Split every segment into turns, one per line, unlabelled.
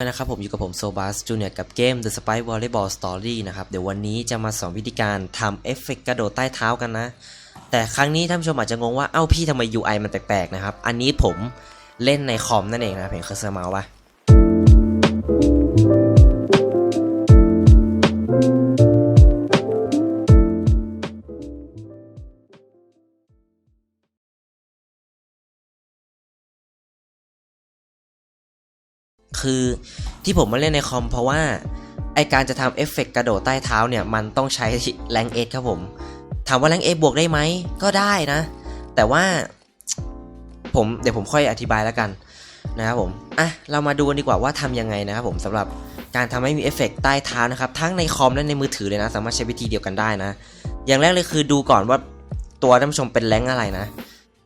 นะครับผมอยู่กับผมโซบัสจูเนียร์กับเกม The Spy Volleyball Story นะครับ เดี๋ยววันนี้จะมาสอนวิธีการทำเอฟเฟกต์กระโดดใต้เท้ากันนะ แต่ครั้งนี้ท่านผู้ชมอาจจะงงว่า เอ้าพี่ทำไม UI มันแปลกๆนะครับ อันนี้ผมเล่นในคอมนั่นเองนะเห็นเคอร์เซอร์เมาส์ปะ คือที่ผมมาเล่นในคอมเพราะว่าไอการจะทำเอฟเฟกต์กระโดดใต้เท้าเนี่ย มันต้องใช้แรงเอครับผม ถามว่าแรงเอบวกได้ไหม ก็ได้นะ แต่ว่าผมเดี๋ยวผมค่อยอธิบายแล้วกันนะครับผม อะ เรามาดูกันดีกว่าว่าทำยังไงนะครับผมสำหรับการทำให้มีเอฟเฟกต์ใต้เท้านะครับ ทั้งในคอมและในมือถือเลยนะ สามารถใช้วิธีเดียวกันได้นะ อย่างแรกเลยคือดูก่อนว่าตัวท่านผู้ชมเป็นแรงอะไรนะ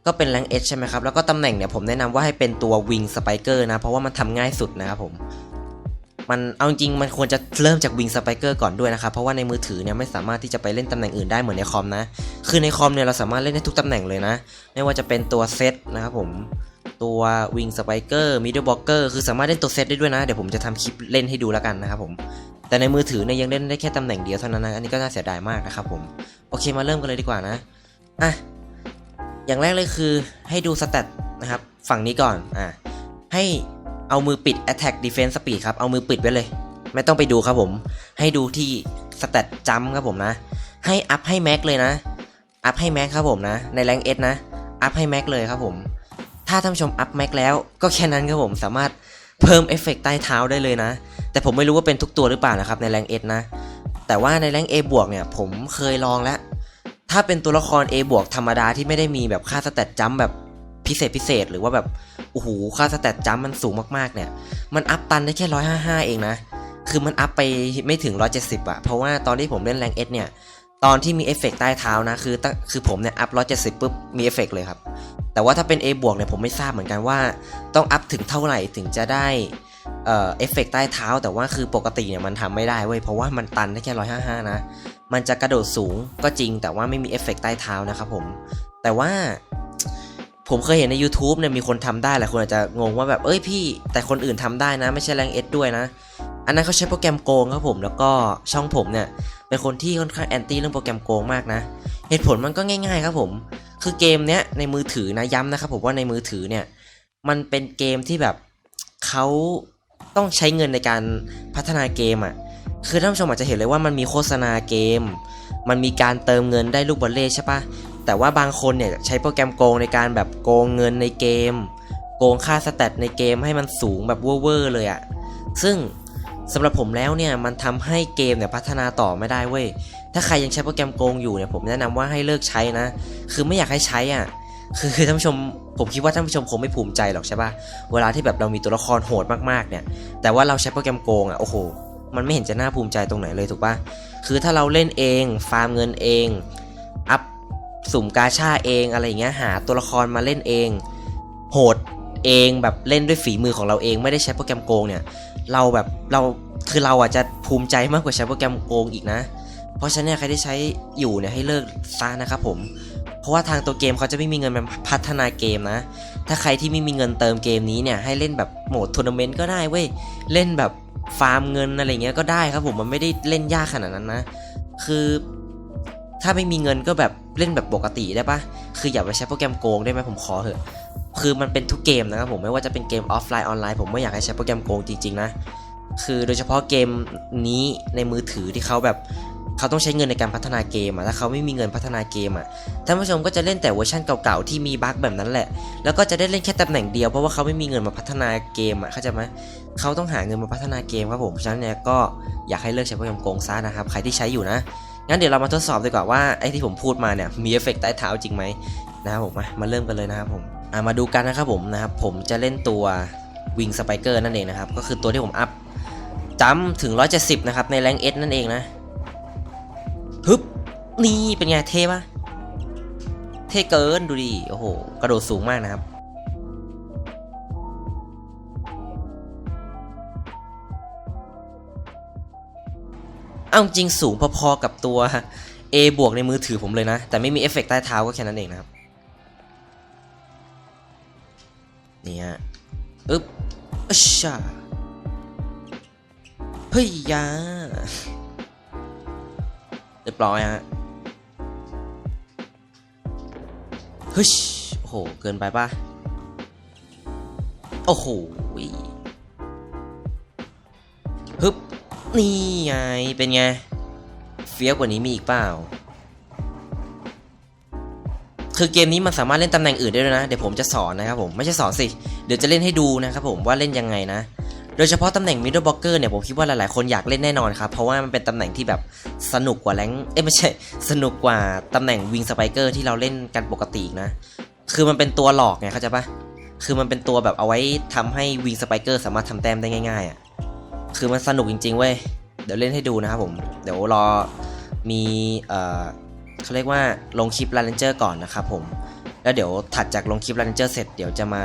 ก็เป็นแรงเอใช่ไหมครับ แล้วก็ตำแหน่งเนี่ยผมแนะนำว่าให้เป็นตัววิงสไปเกอร์นะ เพราะว่ามันทำง่ายสุดนะครับผม มันเอาจริงมันควรจะเริ่มจากวิงสไปเกอร์ก่อนด้วยนะครับ เพราะว่าในมือถือเนี่ยไม่สามารถที่จะไปเล่นตำแหน่งอื่นได้เหมือนในคอมนะ คือในคอมเนี่ยเราสามารถเล่นได้ทุกตำแหน่งเลยนะ ไม่ว่าจะเป็นตัวเซตนะครับผมตัววิงสไปเกอร์มิดเดิลบล็อกเกอร์คือสามารถเล่นตัวเซตได้ด้วยนะ เดี๋ยวผมจะทำคลิปเล่นให้ดูแล้วกันนะครับผม แต่ในมือถือเนี่ยยังเล่นได้แค่ตำแหน่งเดียวเท่านั้นนะ อันนี้ก็น่าเสียดายมากนะครับผม โอเคมาเริ่มกันเลยดีกว่านะ อะ อย่างแรกเลยคือให้ดูสเตตนะครับ ฝั่งนี้ก่อนอะให้เอามือปิด attack defense speed ครับ เอามือปิดไว้เลย ไม่ต้องไปดูครับผม ให้ดูที่สเตตจัมครับผมนะ ให้อัพให้แม็กเลยนะ อัพให้แม็กครับผมนะ ในแรงเอสนะ อัพให้แม็กเลยครับผม ถ้าท่านชมอัพแม็กแล้ว ก็แค่นั้นครับผมสามารถเพิ่มเอฟเฟกต์ใต้เท้าได้เลยนะ แต่ผมไม่รู้ว่าเป็นทุกตัวหรือเปล่านะครับในแรงเอสนะ แต่ว่าในแรง A บวกเนี่ยผมเคยลองแล้ว ถ้าเป็นตัวละคร A บวกธรรมดาที่ไม่ได้มีแบบค่าสเตตจัมแบบพิเศษพิเศษหรือว่าแบบโอ้โหค่าสเตตจัมมันสูงมากๆเนี่ย มันอัพตันได้แค่ร้อยห้าห้าเองนะ คือมันอัพไปไม่ถึง170อะเพราะว่าตอนที่ผมเล่นแรงเอสเนี่ย ตอนที่มีเอฟเฟกต์ใต้เท้านะ คือตั้งคือผมเนี่ยอัพ170ปุ๊บมีเอฟเฟกต์เลยครับ แต่ว่าถ้าเป็น A บวกเนี่ยผมไม่ทราบเหมือนกันว่า ต้องอัพถึงเท่าไหร่ถึงจะได้เอ่อเอฟเฟกต์ใต้เท้าแต่ว่าคือปกติเนี่ยมันทำไม่ได้เว้ยเพราะว่ามันตันได้แค่155นะ มันจะกระโดดสูงก็จริงแต่ว่าไม่มีเอฟเฟกต์ใต้เท้านะครับผม แต่ว่าผมเคยเห็นใน YouTube เนี่ยมีคนทำได้หลายคนอาจจะงงว่าแบบเอ้ยพี่ แต่คนอื่นทำได้นะ ไม่ใช่แรงเอสด้วยนะ อันนั้นเขาใช้โปรแกรมโกงครับผมแล้วก็ช่องผมเนี่ยเป็นคนที่ค่อนข้างแอนตี้เรื่องโปรแกรมโกงมากนะ เหตุผลมันก็ง่าย ๆ ครับผม คือเกมเนี้ยในมือถือนะย้ำนะครับผมว่าในมือถือเนี่ยมันเป็นเกมที่แบบเขาต้องใช้เงินในการพัฒนาเกมอะ่ะ คือท่านผู้ชมอาจจะเห็นเลยว่ามันมีโฆษณาเกม มันมีการเติมเงินได้ลูกบอลเล่ใช่ปะแต่ว่าบางคนเนี่ยใช้โปรแกรมโกงในการแบบโกงเงินในเกม โกงค่าสแตทในเกมให้มันสูงแบบเวอร์เลยอะซึ่งสำหรับผมแล้วเนี่ยมันทำให้เกมเนี่ยพัฒนาต่อไม่ได้เว้ย ถ้าใครยังใช้โปรแกรมโกงอยู่เนี่ยผมแนะนำว่าให้เลิกใช้นะ คือไม่อยากให้ใช้อะ คือท่านผู้ชมผมคิดว่าท่านผู้ชมคงไม่ภูมิใจหรอกใช่ปะเวลาที่แบบเรามีตัวละครโหดมากๆเนี่ย แต่ว่าเราใช้โปรแกรมโกงอะโอ้โห มันไม่เห็นจะน่าภูมิใจตรงไหนเลยถูกปะคือถ้าเราเล่นเองฟาร์มเงินเอง อัพสุ่มกาชาเองอะไรอย่างเงี้ยหาตัวละครมาเล่นเอง โหดเองแบบเล่นด้วยฝีมือของเราเองไม่ได้ใช้โปรแกรมโกงเนี่ยเราแบบเราคือเราอะจะภูมิใจมากกว่าใช้โปรแกรมโกงอีกนะ เพราะฉะนั้นใครที่ใช้อยู่เนี่ยให้เลิกซะนะครับผม เพราะว่าทางตัวเกมเขาจะไม่มีเงินมาพัฒนาเกมนะ ถ้าใครที่ไม่มีเงินเติมเกมนี้เนี่ยให้เล่นแบบโหมดทัวร์นาเมนต์ก็ได้เว้ย เล่นแบบ ฟาร์มเงินอะไรเงี้ยก็ได้ครับผมมันไม่ได้เล่นยากขนาดนั้นนะ คือถ้าไม่มีเงินก็แบบเล่นแบบปกติได้ปะคืออย่าไปใช้โปรแกรมโกงได้ไหมผมขอเถอะ คือมันเป็นทุกเกมนะครับผมไม่ว่าจะเป็นเกมออฟไลน์ออนไลน์ผมไม่อยากให้ใช้โปรแกรมโกงจริงๆนะ คือโดยเฉพาะเกมนี้ในมือถือที่เขาแบบ เขาต้องใช้เงินในการพัฒนาเกมอะถ้าเขาไม่มีเงินพัฒนาเกมอะท่านผู้ชมก็จะเล่นแต่เวอร์ชันเก่าๆที่มีบั๊กแบบนั้นแหละ แล้วก็จะได้เล่นแค่ตำแหน่งเดียวเพราะว่าเขาไม่มีเงินมาพัฒนาเกมอะเข้าใจไหมเขาต้องหาเงินมาพัฒนาเกมครับผมเพราะฉะนั้นเนี่ยก็อยากให้เลิกใช้โปรแกรมโกงซะนะครับใครที่ใช้อยู่นะงั้นเดี๋ยวเรามาทดสอบดีกว่าว่าไอ้ที่ผมพูดมาเนี่ยมีเอฟเฟกต์ใต้เท้าจริงไหมนะครับผมมาเริ่มกันเลยนะครับผมอะมาดูกันนะครับผมนะครับผมจะเล่นตัววิงสไปเกอร์นั่นเองนะครับก็คือตัวที่ผมอัพจัมถึง 170 นะครับในแรงเอสนั่นเองนะ ฮึบนี่เป็นไงเท่ปะเท่เกินดูดิโอ้โห กระโดดสูงมากนะครับเอาจริงสูงพอๆกับตัว A บวกในมือถือผมเลยนะ แต่ไม่มีเอฟเฟกต์ใต้เท้าก็แค่นั้นเองนะครับ นี่ฮะอึ๊บอชาเฮ้ยยา เรียบร้อยฮะเฮ้ยโอ้โห เกินไปป่ะ โอ้โหฮึบ นี่ไง เป็นไง เฟี้ยวกว่านี้มีอีกเปล่า คือเกมนี้มันสามารถเล่นตำแหน่งอื่นได้ด้วยนะ เดี๋ยวผมจะสอนนะครับผม ไม่ใช่สอนสิ เดี๋ยวจะเล่นให้ดูนะครับผมว่าเล่นยังไงนะ โดยเฉพาะตำแหน่ง middle blocker เนี่ยผมคิดว่าหลายๆคนอยากเล่นแน่นอนครับ เพราะว่ามันเป็นตำแหน่งที่แบบสนุกกว่าแรงเอ้ยไม่ใช่ สนุกกว่าตำแหน่ง wing spiker ที่เราเล่นกันปกตินะ คือมันเป็นตัวหลอกไงเข้าใจปะคือมันเป็นตัวแบบเอาไว้ทำให้ wing spiker สามารถทำแต้มได้ง่ายๆอะคือมันสนุกจริงๆเว้ยเดี๋ยวเล่นให้ดูนะครับผม เดี๋ยวรอมีเอ่อเขาเรียกว่าลงคลิป Ranger ก่อนนะครับผม แล้วเดี๋ยวถัดจากลงคลิป Ranger เสร็จเดี๋ยวจะมา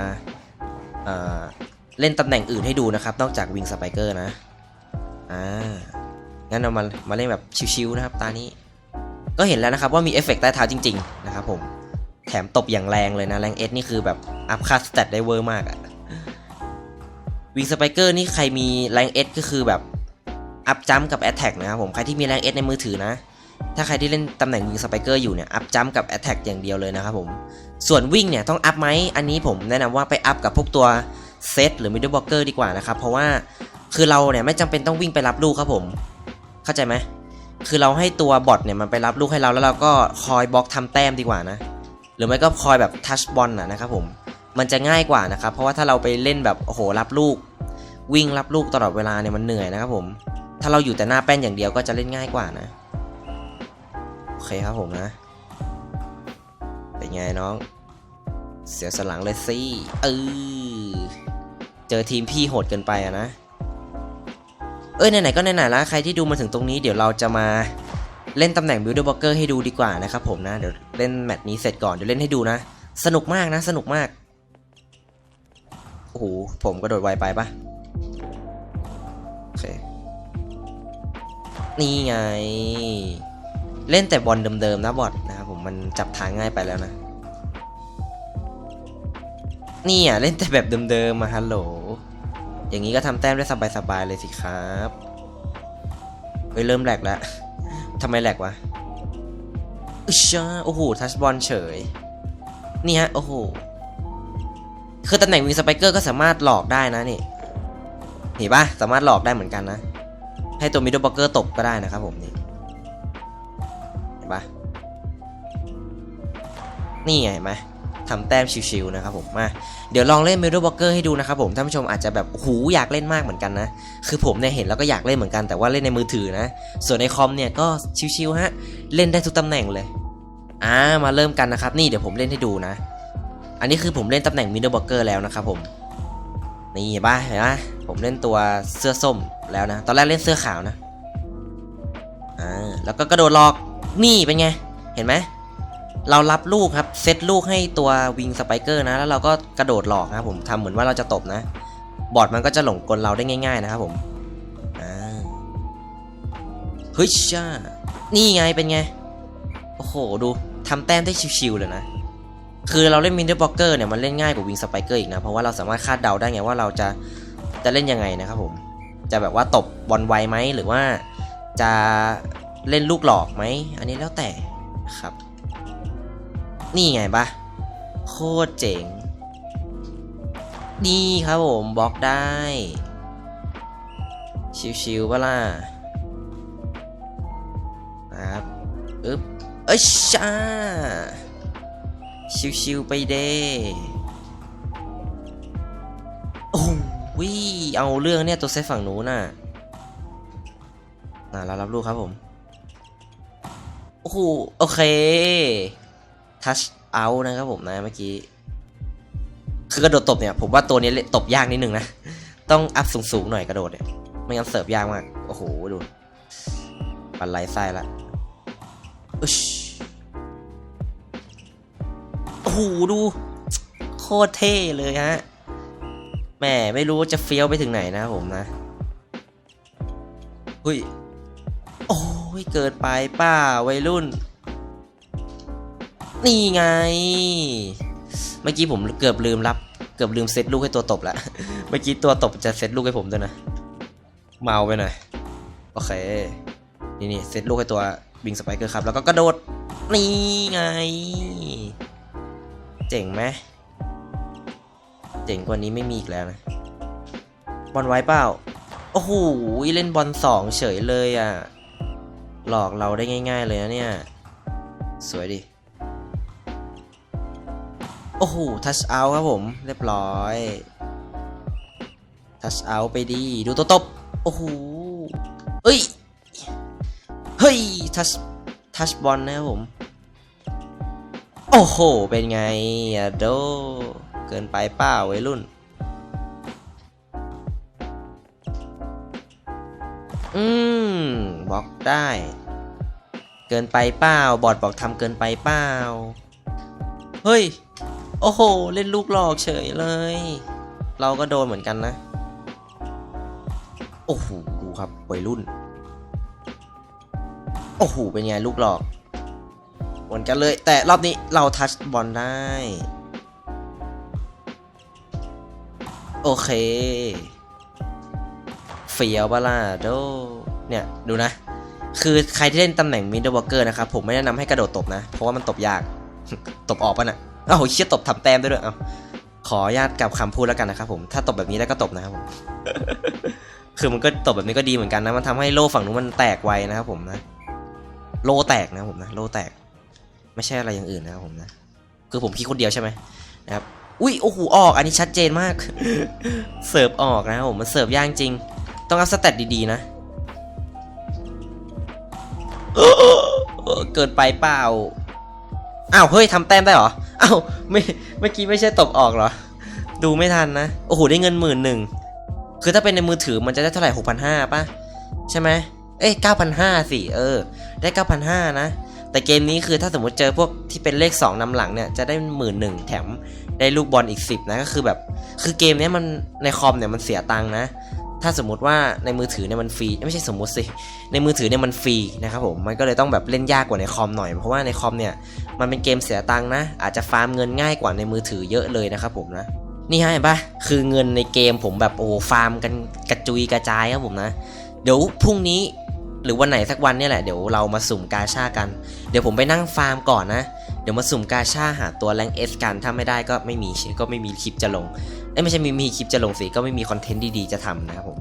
เอ่อ เล่นตำแหน่งอื่นให้ดูนะครับ นอกจาก Wing Spiker นะ อ่า งั้นเรามา มาเล่นแบบชิวๆนะครับ ตานี้ ก็เห็นแล้วนะครับว่ามีเอฟเฟกต์ใต้เท้าจริง ๆ นะครับผม แถมตบอย่างแรงเลยนะ แรงเอสนี่คือแบบอัพคาสเตตได้เวอร์มากอะวิงสไปเกอร์นี่ใครมีแรงเอสก็คือแบบอัพจัมกับแอตแทกนะครับผม ใครที่มีแรงเอสในมือถือนะ ถ้าใครที่เล่นตำแหน่งวิงสไปเกอร์อยู่เนี่ยอัพจัมกับแอตแทกอย่างเดียวเลยนะครับผม ส่วนวิ่งเนี่ยต้องอัพไหมอันนี้ผมแนะนำว่าไปอัพกับพวกตัว เซตหรือมิดเดิลบล็อกเกอร์ดีกว่านะครับ เพราะว่าคือเราเนี่ยไม่จำเป็นต้องวิ่งไปรับลูกครับผม เข้าใจไหมคือเราให้ตัวบอทเนี่ยมันไปรับลูกให้เราแล้วเราก็คอยบล็อกทำแต้มดีกว่านะ หรือไม่ก็คอยแบบทัชบอลนะนะครับผมมันจะง่ายกว่านะครับ เพราะว่าถ้าเราไปเล่นแบบโอ้โหรับลูก วิ่งรับลูกตลอดเวลาเนี่ยมันเหนื่อยนะครับผม ถ้าเราอยู่แต่หน้าแป้นอย่างเดียวก็จะเล่นง่ายกว่านะโอเคครับผมนะเป็นไงน้อง เสียสลังเลยสิเออเจอทีมพี่โหดเกินไปอะนะ เอ้ยไหนๆก็ไหนๆแล้วใครที่ดูมาถึงตรงนี้เดี๋ยวเราจะมาเล่นตำแหน่ง builder blocker ให้ดูดีกว่านะครับผมนะ เดี๋ยวเล่นแมตช์นี้เสร็จก่อนเดี๋ยวเล่นให้ดูนะ สนุกมากนะ สนุกมาก โอ้โห ผมกระโดดไวไปปะโอเค นี่ไง เล่นแต่บอลเดิมๆนะบอทนะครับผมมันจับทางง่ายไปแล้วนะ นี่อะเล่นแต่แบบเดิมๆมาฮัลโหล อย่างนี้ก็ทำแต้มได้สบายๆเลยสิครับเฮ้ยเริ่มแหลกแล้วทำไมแหลกวะอึชาโอ้โห ทัชบอลเฉย นี่ฮะ โอ้โห คือตำแหน่งวิงสไปเกอร์ก็สามารถหลอกได้นะนี่ เห็นปะสามารถหลอกได้เหมือนกันนะ ให้ตัวมิดเดิลบล็อกเกอร์ตบก็ได้นะครับผมนี่ เห็นปะนี่ไงเห็นไหม ทำแต้มชิวๆนะครับผมมาเดี๋ยวลองเล่นมิดเดิลบล็อกเกอร์ให้ดูนะครับผมท่านผู้ชมอาจจะแบบหูอยากเล่นมากเหมือนกันนะคือผมเนี่ยเห็นแล้วก็อยากเล่นเหมือนกันแต่ว่าเล่นในมือถือนะ ส่วนในคอมเนี่ยก็ชิวๆฮะเล่นได้ทุกตำแหน่งเลยอ่ามาเริ่มกันนะครับนี่เดี๋ยวผมเล่นให้ดูนะ อันนี้คือผมเล่นตำแหน่งมิดเดิลบล็อกเกอร์แล้วนะครับผมนี่เห็นปะเห็นปะผมเล่นตัวเสื้อส้มแล้วนะ ตอนแรกเล่นเสื้อขาวนะอ่าแล้วก็กระโดดหลอกนี่เป็นไง เห็นไหม เรารับลูกครับเซตลูกให้ตัววิงสไปเกอร์นะ แล้วเราก็กระโดดหลอกนะผมทำเหมือนว่าเราจะตบนะ บอร์ดมันก็จะหลงกลเราได้ง่าย ๆ นะครับผมเฮ้ยช่านี่ไงเป็นไง โอ้โห ดูทำแต้มได้ชิวๆเลยนะ คือเราเล่นมินเดอร์บล็อกเกอร์เนี่ยมันเล่นง่ายกว่าวิงสไปเกอร์อีกนะ เพราะว่าเราสามารถคาดเดาได้ไงว่าเราจะจะเล่นยังไงนะครับผม จะแบบว่าตบบอลไวไหมหรือว่าจะเล่นลูกหลอกไหม อันนี้แล้วแต่ครับ นี่ไงปะโคตรเจ๋ง นี่ครับผมบล็อกได้ ชิวๆปะล่ะครับอึ๊บเอ้ยชาชิวๆไปเด้โอ้วิเอาเรื่องเนี่ยตัวเซตฝั่งหนูน่ะอ่าเรารับลูกครับผม โอ้โหโอเค ทัชเอาท์นะครับผมนะเมื่อกี้ คือกระโดดตบเนี่ย ผมว่าตัวนี้ตบยากนิดนึงนะ ต้องอัพสูงๆหน่อยกระโดดเนี่ย ไม่งั้นเสิร์ฟยากมาก โอ้โห ดูปันไหลไส้ละอึชโอ้โห ดู โคตรเท่เลยฮะแหมไม่รู้จะเฟี้ยวไปถึงไหนนะผมนะเฮ้ย โอ้ย เกิดไปป้าวัยรุ่น นี่ไง เมื่อกี้ผมเกือบลืมรับ เกือบลืมเซตลูกให้ตัวตบแล้วเมื่อกี้ตัวตบจะเซตลูกให้ผมด้วยนะ เมาไปหน่อย โอเค นี่นี่เซตลูกให้ตัวบิงสไปเกอร์ครับ แล้วก็กระโดด นี่ไง เจ๋งไหมเจ๋งกว่านี้ไม่มีอีกแล้วนะ บอลไว้เปล่า โอ้โห เล่นบอลสองเฉยเลยอะ หลอกเราได้ง่าย ๆ เลยนะเนี่ย สวยดิ โอ้โห ทัชเอาครับผม เรียบร้อย ทัชเอาไปดี ดูตัวตบ โอ้โห เอ้ย เฮ้ย ทัช ทัชบอลนะครับผม โอ้โห เป็นไงอะโด เกินไปป้าวัยรุ่น อืมบล็อกได้ เกินไปเปล่าบอดบอกทำเกินไปเปล่าเฮ้ย โอ้โห เล่นลูกหลอกเฉยเลย เราก็โดนเหมือนกันนะ โอ้โห ดูครับวัยรุ่น โอ้โห เป็นไงลูกหลอกเหมือนกันเลย แต่รอบนี้เราทัชบอลได้ โอเค เฟียวบาลาโด เนี่ย ดูนะ คือใครที่เล่นตำแหน่งมิดเดิลวอเกอร์นะครับ ผมไม่แนะนำให้กระโดดตบนะ เพราะว่ามันตบยาก ตบออกปะนะ่ะ อ้าเชี่ยตบทำแต้มได้ด้วยเอ้าขออนุญาตกับคำพูดแล้วกันนะครับผมถ้าตบแบบนี้แล้วก็ตบนะครับผมคือมันก็ตบแบบนี้ก็ดีเหมือนกันนะมันทำให้โล่ฝั่งนู้นมันแตกไวนะครับผมนะโล่แตกนะครับผมนะโล่แตก ไม่ใช่อะไรอย่างอื่นนะครับผมนะคือผมคิดคนเดียวใช่ไหมนะครับอุ้ยโอ้โหออก อันนี้ชัดเจนมาก เสิร์ฟออกนะครับผมมันเสิร์ฟยากจริง ต้องอัพสเตตดีๆนะเออเกินไปเปล่าอ้าวเฮ้ยทำแต้มได้เหรอ อ้าวไม่เมื่อกี้ไม่ใช่ตบออกเหรอ ดูไม่ทันนะ โอ้โห ได้เงินหมื่นหนึ่ง คือถ้าเป็นในมือถือมันจะได้เท่าไหร่หกพันห้าป่ะ ใช่ไหมเอ้ยเก้าพันห้าสิ เออ ได้เก้าพันห้านะ แต่เกมนี้คือถ้าสมมติเจอพวกที่เป็นเลข2นำหลังเนี่ย จะได้หมื่นหนึ่งแถมได้ลูกบอลอีก10นะ ก็คือแบบ คือเกมนี้มันในคอมเนี่ยมันเสียตังค์นะถ้าสมมุติว่าในมือถือเนี่ยมันฟรีไม่ใช่สมมุติสิในมือถือเนี่ยมันฟรีนะครับผมมันก็เลยต้องแบบเล่นยากกว่าในคอมหน่อยเพราะว่าในคอมเนี่ย มันเป็นเกมเสียตังค์นะ อาจจะฟาร์มเงินง่ายกว่าในมือถือเยอะเลยนะครับผมนะ นี่ฮะเห็นปะคือเงินในเกมผมแบบโอ้ฟาร์มกันกระจุยกระจายครับผมนะ เดี๋ยวพรุ่งนี้หรือวันไหนสักวันเนี่ยแหละเดี๋ยวเรามาสุ่มกาชากัน เดี๋ยวผมไปนั่งฟาร์มก่อนนะ ดี๋ยวมาสุ่มกาชาหาตัวแรงเอสกัน ถ้าไม่ได้ก็ไม่มีก็ไม่มีคลิปจะลงเอ้ไม่ใช่มีมีคลิปจะลงสิก็ไม่มีคอนเทนต์ดีๆจะทำนะครับผม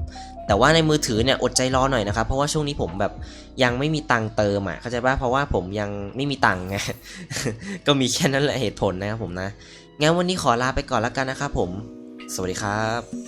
แต่ว่าในมือถือเนี่ยอดใจรอหน่อยนะครับเพราะว่าช่วงนี้ผมแบบยังไม่มีตังค์เติมอะเข้าใจป่ะเพราะว่าผมยังไม่มีตังค์ไงก็มีแค่นั้นแหละเหตุผลนะครับผมนะงั้นวันนี้ขอลาไปก่อนแล้วกันนะครับผม สวัสดีครับ